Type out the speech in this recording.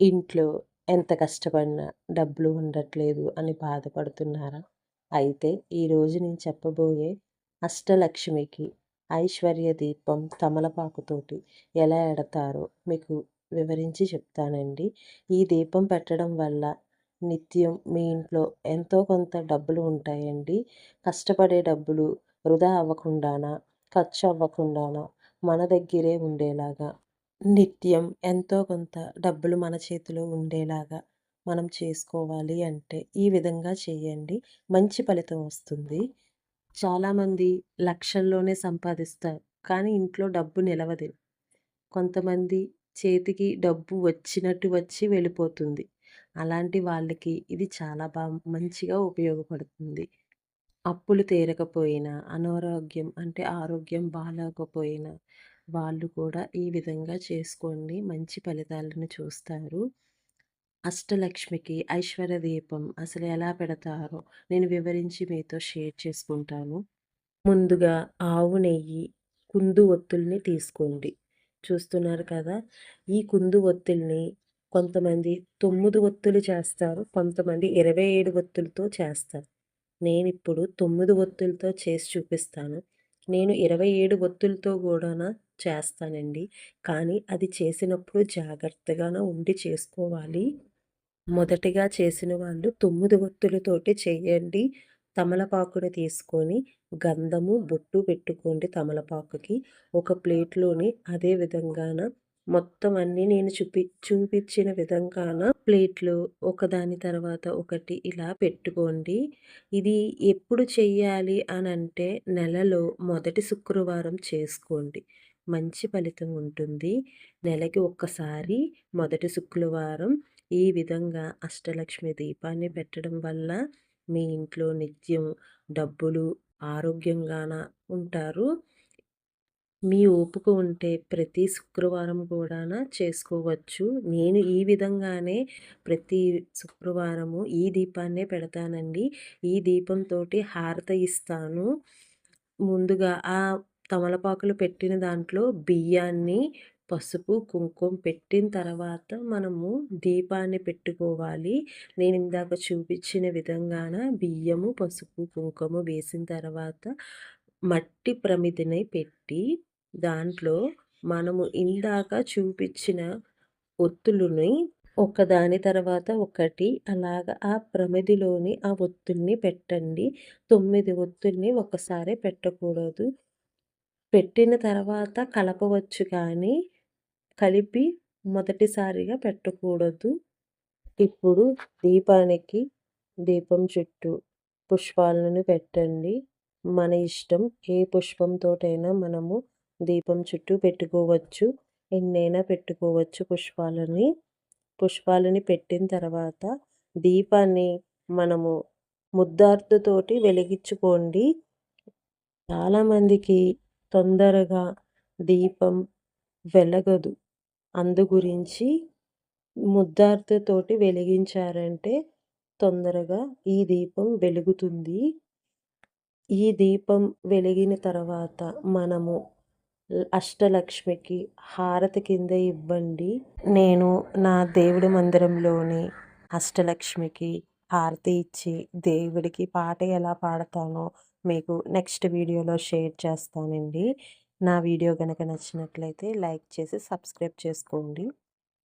ఇంట్లో ఎంత కష్టపడినా డబ్బులు ఉండట్లేదు అని బాధపడుతున్నారా? అయితే ఈరోజు నేను చెప్పబోయే అష్టలక్ష్మికి ఐశ్వర్య దీపం తమలపాకుతోటి ఎలా ఎడతారో మీకు వివరించి చెప్తానండి. ఈ దీపం పెట్టడం వల్ల నిత్యం మీ ఇంట్లో ఎంతో కొంత డబ్బులు ఉంటాయండి. కష్టపడే డబ్బులు వృధా అవ్వకుండానా ఖర్చు అవ్వకుండానా మన దగ్గరే ఉండేలాగా నిత్యం ఎంతో కొంత డబ్బులు మన చేతిలో ఉండేలాగా మనం చేసుకోవాలి అంటే ఈ విధంగా చేయండి. మంచి ఫలితం వస్తుంది. చాలామంది లక్షల్లోనే సంపాదిస్తారు కానీ ఇంట్లో డబ్బు నిలవదు. కొంతమంది చేతికి డబ్బు వచ్చినట్టు వచ్చి వెళ్ళిపోతుంది. అలాంటి వాళ్ళకి ఇది చాలా బాగా మంచిగా ఉపయోగపడుతుంది. అప్పులు తీరకపోయినా అనారోగ్యం అంటే ఆరోగ్యం బాగాలేకపోయినా వాళ్ళు కూడా ఈ విధంగా చేసుకోండి. మంచి ఫలితాలను చూస్తారు. అష్టలక్ష్మికి ఐశ్వర్య దీపం అసలు ఎలా పెడతారో నేను వివరించి మీతో షేర్ చేసుకుంటాను. ముందుగా ఆవు నెయ్యి కుందు ఒత్తుల్ని తీసుకోండి. చూస్తున్నారు కదా ఈ కుందు ఒత్తుల్ని కొంతమంది తొమ్మిది ఒత్తులు చేస్తారు కొంతమంది ఇరవై ఏడు ఒత్తులతో చేస్తారు. నేను ఇప్పుడు తొమ్మిది ఒత్తులతో చేసి చూపిస్తాను. నేను ఇరవై ఏడు ఒత్తులతో కూడా చేస్తానండి. కానీ అది చేసినప్పుడు జాగ్రత్తగానే ఉండి చేసుకోవాలి. మొదటిగా చేసిన వాళ్ళు తొమ్మిది ఒత్తులతోటి చేయండి. తమలపాకుని తీసుకొని గంధము బొట్టు పెట్టుకోండి తమలపాకుకి. ఒక ప్లేట్లోని అదే విధంగాన మొత్తం అన్నీ నేను చూపి చూపించిన విధంగాన ప్లేట్లు ఒకదాని తర్వాత ఒకటి ఇలా పెట్టుకోండి. ఇది ఎప్పుడు చెయ్యాలి అని అంటే నెలలో మొదటి శుక్రవారం చేసుకోండి. మంచి ఫలితం ఉంటుంది. నెలకి ఒక్కసారి మొదటి శుక్రవారం ఈ విధంగా అష్టలక్ష్మి దీపాన్ని పెట్టడం వల్ల మీ ఇంట్లో నిత్యం డబ్బులు ఆరోగ్యంగాన ఉంటారు. మీ ఓపిక ఉంటే ప్రతి శుక్రవారం కూడా చేసుకోవచ్చు. నేను ఈ విధంగానే ప్రతి శుక్రవారము ఈ దీపాన్నే పెడతానండి. ఈ దీపంతో హారత ఇస్తాను. ముందుగా ఆ తమలపాకులు పెట్టిన దాంట్లో బియ్యాన్ని పసుపు కుంకుమ పెట్టిన తర్వాత మనము దీపాన్ని పెట్టుకోవాలి. నేను ఇందాక చూపించిన విధంగాన బియ్యము పసుపు కుంకుమ వేసిన తర్వాత మట్టి ప్రమిదిని పెట్టి దాంట్లో మనము ఇందాక చూపించిన ఒత్తులని ఒకదాని తర్వాత ఒకటి అలాగ ఆ ప్రమిదిలోని ఆ ఒత్తుల్ని పెట్టండి. తొమ్మిది ఒత్తుల్ని ఒకసారి పెట్టకూడదు. పెట్టిన తర్వాత కలపవచ్చు కానీ కలిపి మొదటిసారిగా పెట్టకూడదు. ఇప్పుడు దీపానికి దీపం చుట్టూ పుష్పాలను పెట్టండి. మన ఇష్టం ఏ పుష్పంతోటైనా మనము దీపం చుట్టూ పెట్టుకోవచ్చు. ఎన్నైనా పెట్టుకోవచ్చు పుష్పాలని. పుష్పాలని పెట్టిన తర్వాత దీపాన్ని మనము ముద్దార్తుతోటి వెలిగించుకోండి. చాలామందికి తొందరగా దీపం వెలగదు. అందు గురించి వెలిగించారంటే తొందరగా ఈ దీపం వెలుగుతుంది. ఈ దీపం వెలిగిన తర్వాత మనము అష్టలక్ష్మికి హారతి కింద ఇవ్వండి. నేను నా దేవుడి మందిరంలోని అష్టలక్ష్మికి హారతి ఇచ్చి దేవుడికి పాట ఎలా పాడతానో మీకు నెక్స్ట్ వీడియోలో షేర్ చేస్తానండి. నా వీడియో కనుక నచ్చినట్లయితే లైక్ చేసి సబ్స్క్రైబ్ చేసుకోండి.